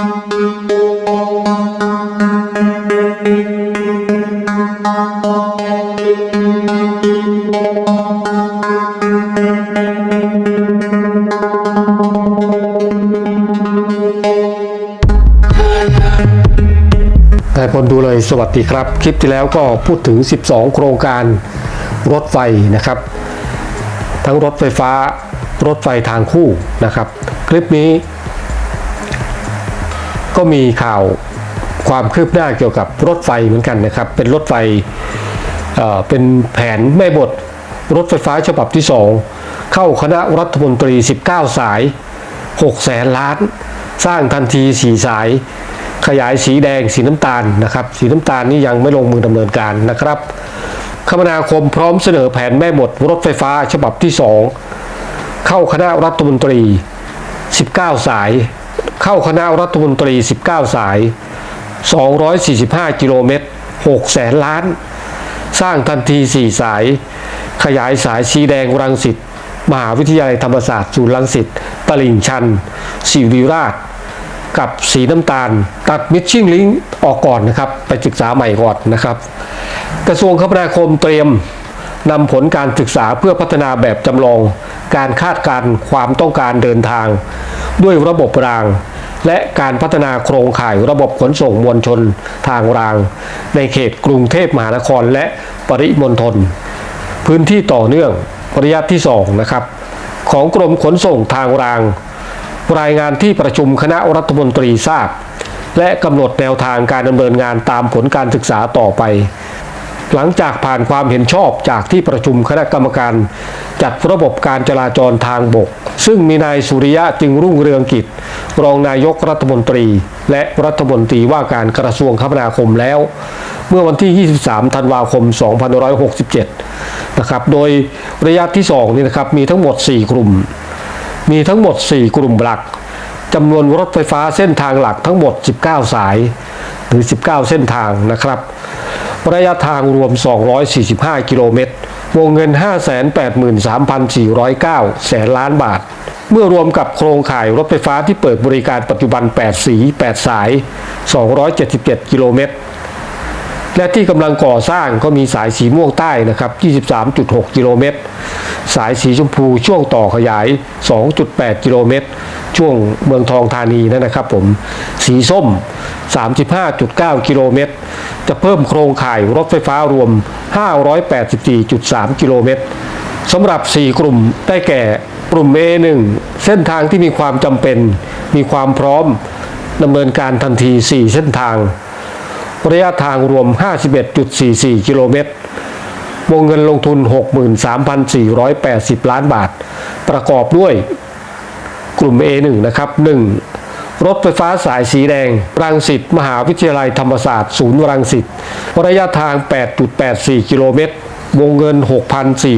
นายพลดูเลยสวัสดีครับ คลิปที่แล้วก็พูดถึง 12 โครงการรถไฟนะครับ ทั้งรถไฟฟ้ารถไฟทางคู่นะครับ คลิปนี้ ก็มีข่าวความคืบหน้าเกี่ยวกับรถไฟเหมือนกันนะครับ เป็นรถไฟเเป็นแผนแม่บทรถไฟฟ้าฉบับที่ 2 เข้าคณะรัฐมนตรี 19 สาย 6 แสนล้าน สร้างทันที 4 สาย ขยายสีแดงสีน้ำตาลนะครับ สีน้ำตาลนี่ยังไม่ลงมือดำเนินการนะครับ คมนาคมพร้อมเสนอแผนแม่บทรถไฟฟ้าฉบับที่ 2 เข้าคณะรัฐมนตรี 19 สาย เข้าคณะรัฐมนตรี 19 สาย 245 กิโลเมตร 6 แสนล้าน สร้างทันที 4 สาย ขยายสายสีแดงรังสิต มหาวิทยาลัยธรรมศาสตร์ศูนย์รังสิต ตลิ่งชันศิริราช กับสีน้ำตาล ตัดมิชชิ่งลิงออกก่อนนะครับ ไปศึกษาใหม่ก่อนนะครับ กระทรวงคมนาคมเตรียมนำผลการศึกษาเพื่อพัฒนาแบบจำลอง การคาดการณ์ความต้องการเดินทาง ด้วยระบบราง และการพัฒนาโครงข่ายระบบขนส่งมวลชนทางราง ในเขตกรุงเทพมหานครและปริมณฑลพื้นที่ต่อเนื่องระยะที่ 2 นะครับ ของกรมขนส่งทางราง รายงานที่ประชุมคณะรัฐมนตรีทราบ และกำหนดแนวทางการดำเนินงานตามผลการศึกษาต่อไป หลังจากผ่านความเห็นชอบจากที่ประชุมคณะกรรมการ จัดระบบการจราจรทางบก ซึ่งมีนายสุริยะจึงรุ่งเรืองกิจ รองนายกรัฐมนตรี และรัฐมนตรีว่าการกระทรวงคมนาคมแล้ว เมื่อวันที่ 23 ธันวาคม 2567 นะครับโดยระยะที่2นี่นะครับมีทั้งหมด 4 กลุ่ม มีทั้งหมด 4 กลุ่มหลักจำนวนรถไฟฟ้าเส้นทางหลักทั้งหมด 19 สาย หรือ 19 เส้นทางนะครับ ระยะทางรวม 245 กิโลเมตร วงเงิน 583,409 แสนล้านบาท เมื่อรวมกับโครงข่ายรถไฟฟ้าที่เปิดบริการปัจจุบัน 8 สี 8 สาย 277 กิโลเมตร และที่กำลังก่อสร้างก็มีสายสีม่วงใต้นะครับ 23.6 กิโลเมตร สายสีชมพูช่วงต่อขยาย 2.8 กิโลเมตร ช่วงเมืองทองธานีนั่นนะครับผม สีส้ม 35.9 กิโลเมตร จะเพิ่มโครงข่ายรถไฟฟ้ารวม 584.3 กิโลเมตรสำหรับ 4 กลุ่มได้แก่กลุ่ม A1 เส้นทางที่มีความจำเป็น มีความพร้อมดำเนินการทันที 4 เส้นทาง ระยะทางรวม 51.44 กิโลเมตร วงเงินลงทุน 63,480 ล้านบาท ประกอบด้วยกลุ่ม A1 นะครับ 1. รถไฟฟ้าสายสีแดง รังสิต มหาวิทยาลัยธรรมศาสตร์ ศูนย์รังสิต ระยะทาง 8.84 กิโลเมตร วงเงิน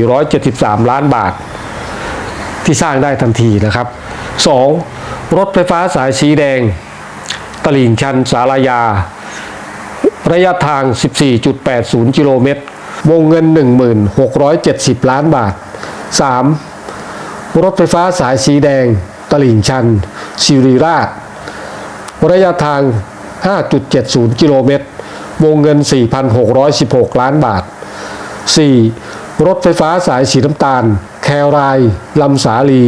6,473 ล้านบาท ที่สร้างได้ทันทีนะครับ 2. รถไฟฟ้าสายสีแดง ตลิ่งชันสารยา ระยะทาง 14.80 กิโลเมตร วงเงิน 1670 ล้านบาท 3. รถไฟฟ้าสายสีแดง ตลิ่งชันสิริราช ระยะทาง 5.70 กิโลเมตร วงเงิน 4,616 ล้านบาท 4. รถไฟฟ้าสายสีน้ำตาล แคราย ลำสาลี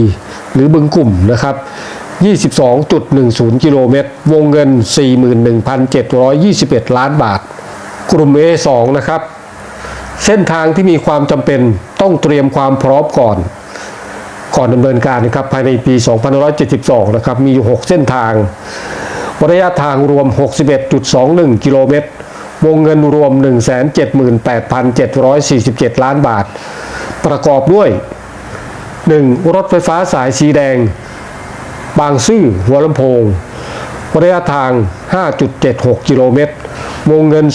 หรือบึงกลุ่มนะครับ 22.10 กิโลเมตร วงเงิน 41,721 ล้านบาท กลุ่ม A2 นะครับ เส้นทางที่มีความจำเป็นต้องเตรียมความพร้อมก่อน ก่อนดำเนินการนะครับภายในปี 2572 นะครับ มีอยู่ 6 เส้นทาง ระยะทางรวม 61.21 กิโลเมตร วงเงินรวม 178,747 ล้านบาท ประกอบด้วย 1. รถไฟฟ้าสายสีแดง บางซื่อหัวลำโพง ระยะทาง 5.76 กิโลเมตร วงเงิน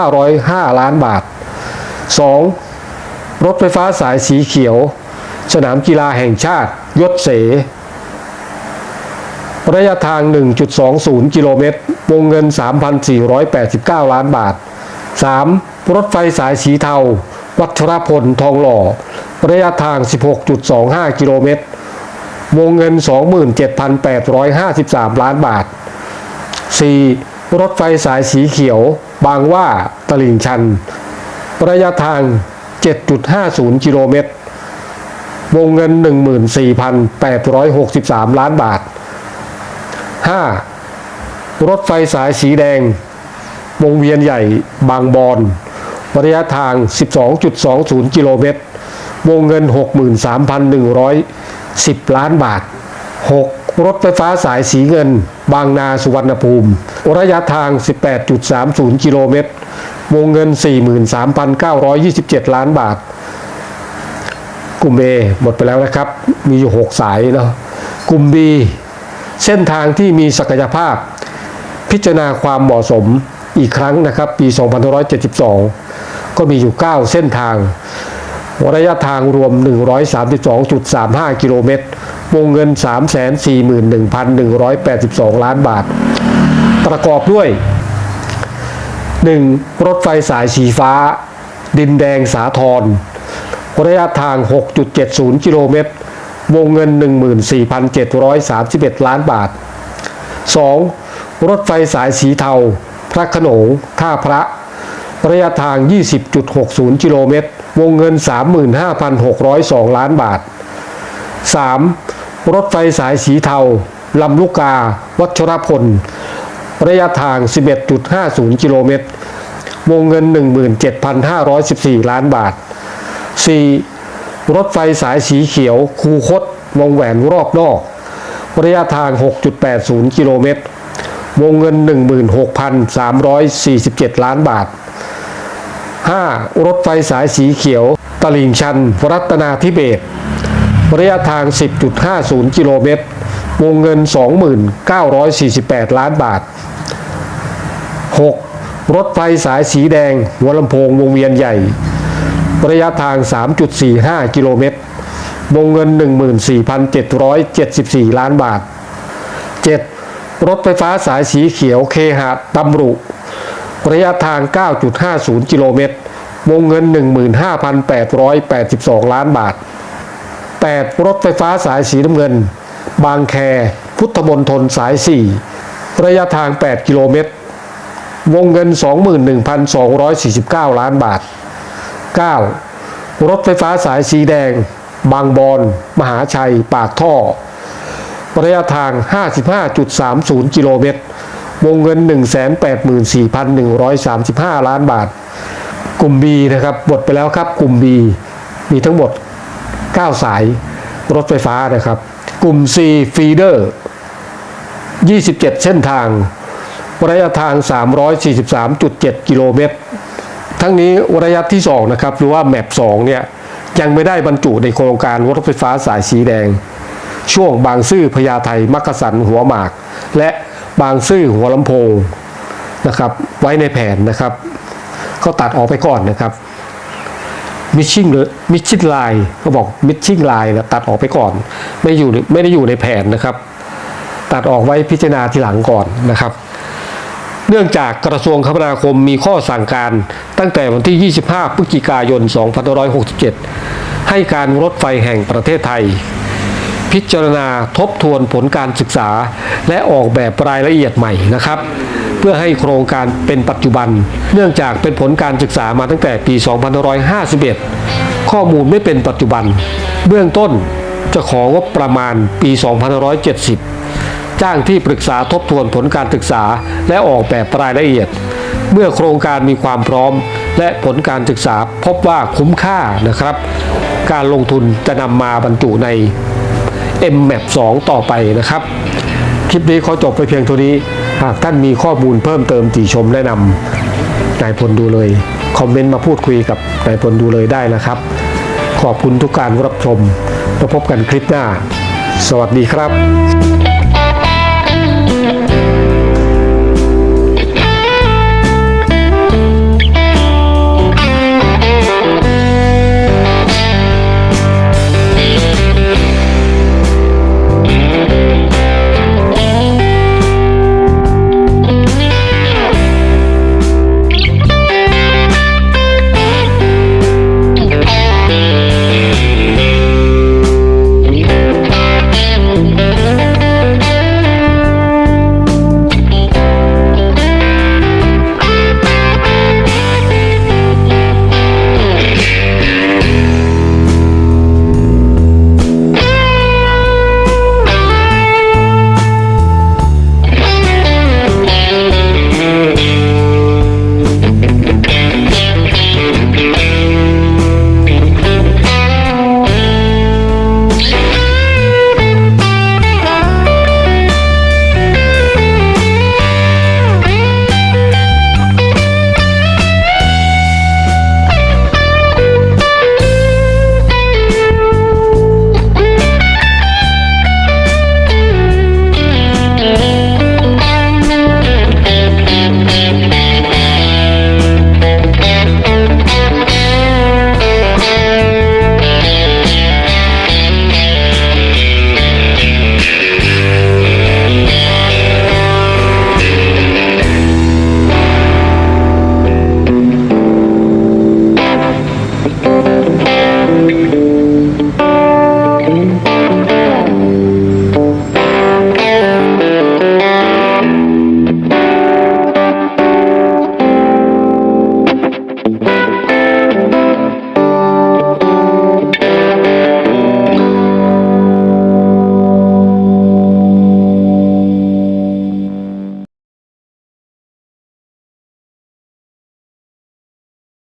25,505 ล้านบาท 2. รถไฟฟ้าสายสีเขียว สนามกีฬาแห่งชาติ ยศเส ระยะทาง 1.20 กิโลเมตร วงเงิน 3,489 ล้านบาท 3. รถไฟสายสีเทา วัชรพล ทองหล่อ ระยะทาง 16.25 กิโลเมตร วงเงิน 27,853 ล้านบาท 4. รถไฟสายสีเขียว บางว่าตลิ่งชัน ระยะทาง 7.50 กิโลเมตร วงเงิน 14,863 ล้านบาท 5. รถไฟสายสีแดง วงเวียนใหญ่ บางบอนระยะทาง 12.20 กิโลเมตร วงเงิน 63,100 10 ล้านบาท 6. รถไฟฟ้าสายสีเงิน บางนาสุวรรณภูมิ ระยะทาง 18.30 กิโลเมตร วงเงิน 43,927 ล้านบาท กลุ่ม A หมดไปแล้วนะครับ มีอยู่ 6 สายเนาะกลุ่ม B เส้นทางที่มีศักยภาพ พิจารณาความเหมาะสมอีกครั้งนะครับ ปี 2572 ก็มีอยู่ 9 เส้นทาง ระยะทางรวม 132.35 กิโลเมตร วงเงิน 341,182 ล้านบาท ประกอบด้วย 1. รถไฟสายสีฟ้า ดินแดงสาทรระยะทาง 6.70 กิโลเมตร วงเงิน 14,731 ล้านบาท 2. รถไฟสายสีเทา พระขนงท่าพระ ระยะทาง 20.60 กิโลเมตร วงเงิน 35,602 ล้านบาท 3. รถไฟสายสีเทา ลำลูกกา วัชรพล ระยะทาง 11.50 กิโลเมตร วงเงิน 17,514 ล้านบาท 4. รถไฟสายสีเขียว คูคต วงแหวนรอบนอก ระยะทาง 6.80 กิโลเมตรวงเงิน 16,347 ล้านบาท 5. รถไฟสายสีเขียว ตลิ่งชัน รัตนาธิเบศรระยะทาง 10.50 กิโลเมตร วงเงิน 29,48 ล้านบาท 6. รถไฟสายสีแดง หัวลำโพงวงเวียนใหญ่ ระยะทาง 3.45 กิโลเมตร วงเงิน 14,774 ล้านบาท 7. รถไฟฟ้าสายสีเขียวเคหะตำรุ ระยะทาง 9.50 กิโลเมตร วงเงิน 15,882 ล้านบาท 8. รถไฟฟ้าสายสีน้ำเงิน บางแค พุทธมนทนสาย 4 ระยะทาง 8 กิโลเมตร วงเงิน 21,249 ล้านบาท 9. รถไฟฟ้าสายสีแดง บางบอน มหาชัย ปากท่อ ระยะทาง 55.30 กิโลเมตร วงเงิน 184,135 ล้านบาท กลุ่ม B นะครับหมดไปแล้วครับกลุ่ม B มีทั้งหมด 9 สายรถไฟฟ้านะครับ กลุ่ม C feeder 27 เส้นทาง ระยะทาง 343.7 กิโลเมตร ทั้งนี้ระยะที่ 2 นะครับ หรือว่าแมป2เนี่ย ยังไม่ได้บรรจุในโครงการรถไฟฟ้าสายสีแดง ช่วงบางซื่อพญาไทมักกะสันหัวหมาก และ บางซื่อหัวลำโพงนะครับ ไว้ในแผนนะครับก็ตัดออกไปก่อนนะครับมิชชิ่งมิชชิ่งไลน์เขาบอกมิชชิ่งไลน์นะตัดออกไปก่อน ไม่อยู่ไม่ได้อยู่ในแผนนะครับ ตัดออกไว้พิจารณาทีหลังก่อนนะครับ เนื่องจากกระทรวงคมนาคมมีข้อสั่งการตั้งแต่วันที่ 25 พฤศจิกายน 2567 ให้การรถไฟแห่งประเทศไทย พิจารณาทบทวนผลการศึกษา และออกแบบรายละเอียดใหม่นะครับ เพื่อให้โครงการเป็นปัจจุบัน เนื่องจากเป็นผลการศึกษามาตั้งแต่ปี 2551 ข้อมูลไม่เป็นปัจจุบัน เบื้องต้นจะของบประมาณปี 2570 จ้างที่ปรึกษาทบทวนผลการศึกษาและออกแบบรายละเอียด เมื่อโครงการมีความพร้อม และผลการศึกษาพบว่าคุ้มค่านะครับ การลงทุนจะนำมาบรรจุใน MMAP 2 ต่อไปนะครับ คลิปนี้ขอจบไปเพียงเท่านี้ หากท่านมีข้อมูลเพิ่มเติมติชมแนะนำนายพลดูเลย คอมเมนต์มาพูดคุยกับนายพลดูเลยได้นะครับ ขอบคุณทุกการรับชมแล้วพบกันคลิปหน้า สวัสดีครับ